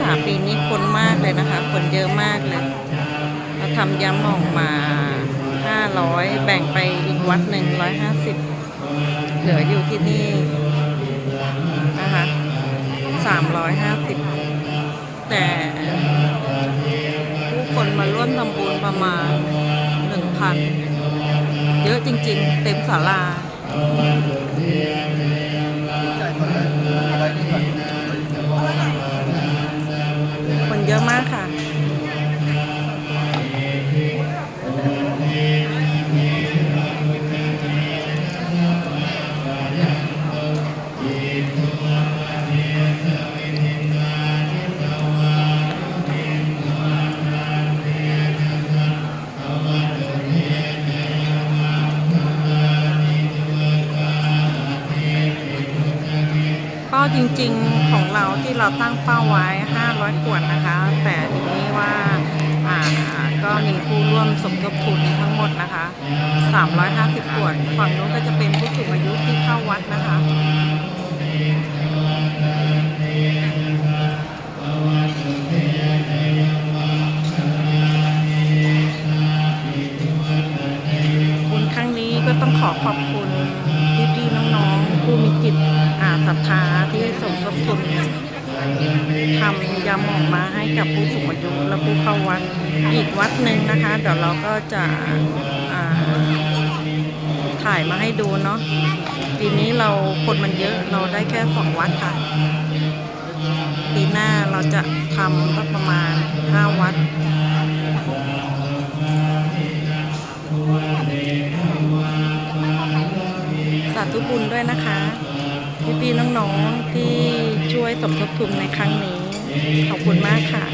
ษามปีนี้คนมากเลยนะคะ คนเยอะมากเลยเราทำยำหม่องมา500แบ่งไปอีกวัดหนึ่ง150เหลืออยู่ที่นี่นะคะ350แต่ผู้คนมาร่วมทำบุญประมาณ1,000เยอะจริง ๆ เต็มศาลา เยอะมากค่ะ จริงๆของเราที่เราตั้งเป้าไว้ 500 ขวดนะคะ แต่ทีนี้ว่าอ่าก็มีผู้ร่วมสมทบทุนทั้งหมดนะคะ 350 ขวด ฝั่งนู้นก็จะเป็นผู้สูงอายุที่เข้าวัดนะคะบุญครั้งนี้ก็ต้องขอขอบคุณพี่ๆน้องๆผู้มีจิต อาศรัทธาที่สมทบทุนทำยำหม่องมาให้กับผู้สูงอายุและผู้เข้าวัดอีกวัดหนึ่งนะคะ เดี๋ยวเราก็จะถ่ายมาให้ดูเนาะปีนี้เราคนมันเยอะเราได้แค่สองวัดค่ะ ปีหน้าเราจะทำสักประมาณห้าวัดาธุบุญด้วยนะคะ พี่ๆน้องๆที่ช่วยสมทบทุนในครั้งนี้ ขอบคุณมากค่ะ